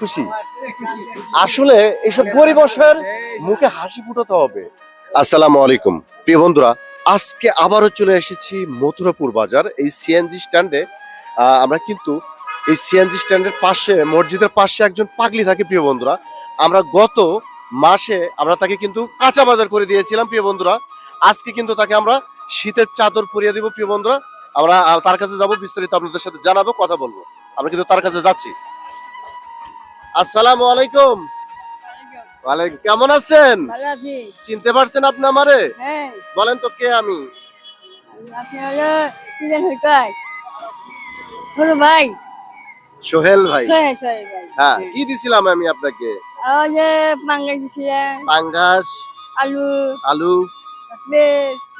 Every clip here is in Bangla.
খুশি। আসলে এসব গরিব অসহায়ের মুখে হাসি ফুটাতে হবে। আসসালামু আলাইকুম। প্রিয় বন্ধুরা, আজকে আবারও চলে এসেছি মথুরাপুর বাজার, এই সিএনজি স্ট্যান্ডে আমরা কিন্তু এই সিএনজি স্ট্যান্ডের পাশে, মসজিদের পাশে একজন পাগলি থাকে, প্রিয় বন্ধুরা। আমরা গত মাসে আমরা তাকে কিন্তু কাঁচা বাজার করে দিয়েছিলাম, প্রিয় বন্ধুরা। আজকে কিন্তু তাকে আমরা শীতের চাদর পরিয়ে দিব, প্রিয় বন্ধুরা। আমরা তার কাছে যাব, বিস্তারিত আপনাদের সাথে জানাব, কথা বলব। আমরা কিন্তু তার কাছে যাচ্ছি। আসসালামু আলাইকুম। ওয়ালাইকুম। কেমন আছেন? চিনতে পারছেন আপনি আমারে? হ্যাঁ। বলেন তো কে আমি? ভাই। সোহেল ভাই। হ্যাঁ সরি ভাই। হ্যাঁ কি দিছিলাম আমি আপনাকে? পাঙ্গাস আলু। আলু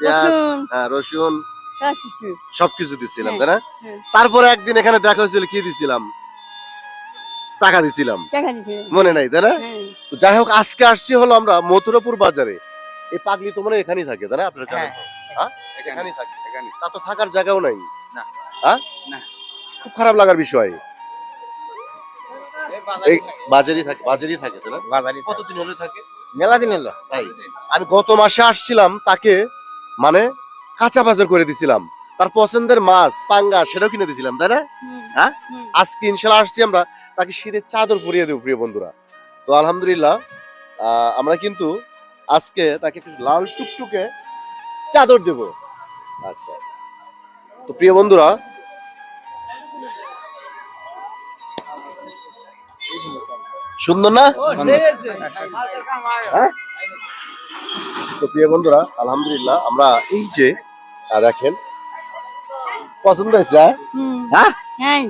রসুন। হ্যাঁ রসুন। সব কিছু সবকিছু দিছিলাম তাই না। তারপরে একদিন এখানে দেখা হয়েছিল কি দিছিলাম? টাকা দিছিলাম। মনে নাই তাই না? হ্যাঁ। তো যাই হোক আজকে আসছি হলো আমরা মথুরাপুর বাজারে। এই পাগলি তো মনে হয় এখানেই থাকে তাই না? আপনারা জানেন হ্যাঁ? এখানেই থাকে। এখানে। তা তো থাকার জায়গাও নাই। না। হ্যাঁ না। খুব খারাপ লাগার বিষয়। এই বাজারই থাকে। বাজারই থাকে তাই না? কতদিন হলে থাকে? মেলা দিন এলো তাই। আমি গত মাসে আসছিলাম তাকে মানে কাঁচা বাজার করে দিছিলাম। তার পছন্দের মাছ পাঙ্গা সেটাও কিনে দিছিলাম তাই না? হ্যাঁ? আজকে ইনশাল্লাহ আসছি আমরা তাকে শীতের চাদর পরিয়ে দেবো প্রিয় বন্ধুরা। তো আলহামদুলিল্লাহ আহ, আমরা কিন্তু আজকে তাকে লাল টুকটুকে চাদর দেব। আচ্ছা। তো প্রিয় বন্ধুরা সুন্দর না? হ্যাঁ? তো প্রিয় বন্ধুরা আলহামদুলিল্লাহ আমরা এই যে দেখেন পছন্দ হয়েছে হ্যাঁ? হ্যাঁ? হ্যাঁ।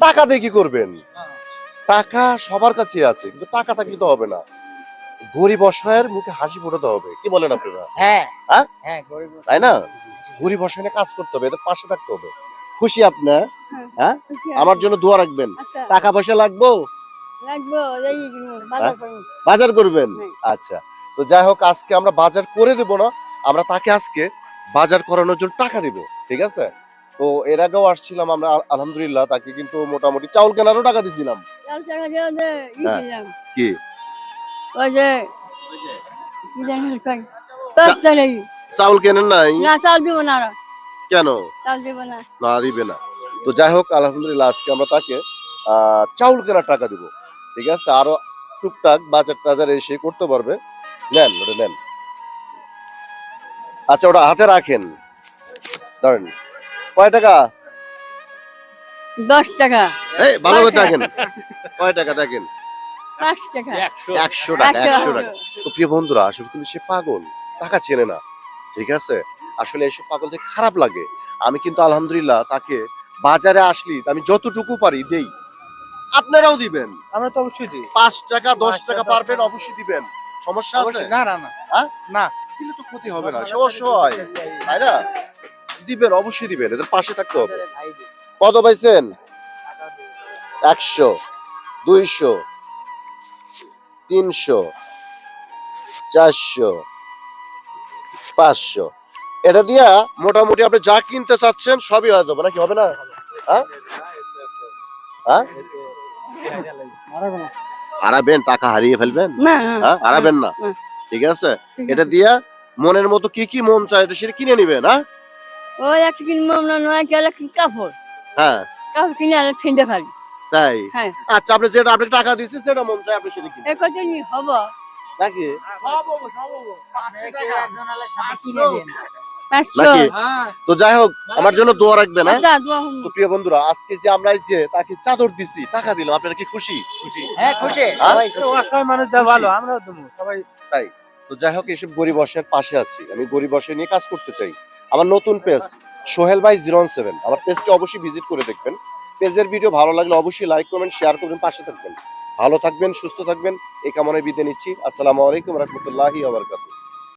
টাকা দিয়ে কি করবেন? টাকা সবার কাছে আছে কিন্তু টাকা থাকলে তো হবে না। গরিব অসহায়ের মুখে হাসি ফোটাতে হবে কি বলেন আপনারা? হ্যাঁ। হ্যাঁ? হ্যাঁ তাই না? গরিব অসহায় কাজ করতে হবে এদের পাশে থাকতে হবে। খুশি আপনার হ্যাঁ? আমার জন্য দোয়া রাখবেন। আচ্ছা। টাকা পয়সা লাগবো? বাজার করবেন। আচ্ছা। তো যাই হোক আজকে আমরা বাজার করে দেব না আমরা তাকে আজকে বাজার করানোর জন্য টাকা দিব ঠিক আছে? তো এর আগেও আসছিলাম আমরা আলহামদুলিল্লাহ তাকে কিন্তু মোটামুটি চাউল কেনারও টাকা দিছিলাম। হ্যাঁ। কি? চাউল কেনেন নাই? না চাল দিব না কেন? দিব না। না দিবে না। তো যাই হোক আলহামদুলিল্লাহ আজকে আমরা তাকে আহ, চাউল কেনার টাকা দিব ঠিক আছে? আরও টুকটাক বাজার টাজার এসে করতে পারবে। নেন ওটা নেন। আচ্ছা ওটা হাতে রাখেন। ধরেন। কয় টাকা? দশ টাকা। এই ভালো করে দেখেন। কয় টাকা টাকা। একশো। টাকা একশো, একশো টাকা। তো প্রিয় বন্ধুরা আসলে কিন্তু সে পাগল। টাকা চেনে না। ঠিক আছে? আসলে এসব পাগল দেখে খারাপ লাগে। আমি কিন্তু আলহামদুলিল্লাহ তাকে বাজারে আসলি আমি যতটুকু পারি দেই। আপনারাও দিবেন। আমরা তো অবশ্যই দিই। পাঁচ টাকা দশ টাকা পারবেন অবশ্যই দিবেন। সমস্যা আছে? না না না। হ্যাঁ? না। দিলে তো ক্ষতি হবে না সে অসহায় তাই না? দিবেন অবশ্যই দিবেন এদের পাশে থাকতে হবে। কত পাইছেন? একশো দুইশো তিনশো চারশো পাঁচশো। এটা দিয়া মোটামুটি আপনি যা কিনতে চাচ্ছেন সবই হয়ে যাবে নাকি হবে না? হ্যাঁ? হ্যাঁ? হারাবেন টাকা হারিয়ে ফেলবেন? না হ্যাঁ? হারাবেন না। ঠিক আছে? এটা দিয়া মনের মতো কি কি মন চায় এটা সেটা কিনে নিবেন হ্যাঁ ওই একটা কিনবো না নয় গেলে কাপড়? হ্যাঁ। কাপড় কিনে আলে ফেন্দে ফেলি তাই? হ্যাঁ। আচ্ছা আপনি যেটা আপনি টাকা দিচ্ছেন সেটা মন চায় আপনি সেটা এ কত নি হব? নাকি? পাঁচশো। নাকি? তো যাই হোক আমার জন্য দোয়া রাখবে হ্যাঁ আচ্ছা তো প্রিয় বন্ধুরা আজকে যে আমরা এই যে তাকে চাদর দিছি টাকা দিলাম আপনারা কি খুশি? হ্যাঁ খুশি। হ্যাঁ? সবাই অসহায় মানুষ দেওয়া ভালো আমরাও দেবো সবাই। তো যাই হোক এইসব গরিব অসহায়ের পাশে আছি। আমি গরিব অসহায় নিয়ে কাজ করতে চাই। আমার নতুন পেজ, সোহেল ভাই জিরো সেভেন। আমার পেজটি অবশ্যই ভিজিট করে দেখবেন। পেজের ভিডিও ভালো লাগলে অবশ্যই লাইক করবেন শেয়ার করবেন, পাশে থাকবেন। ভালো থাকবেন, সুস্থ থাকবেন, এই কামনায় বিদায় নিচ্ছি। আসসালামু আলাইকুম রহমতুল্লাহি আবরকাতুহ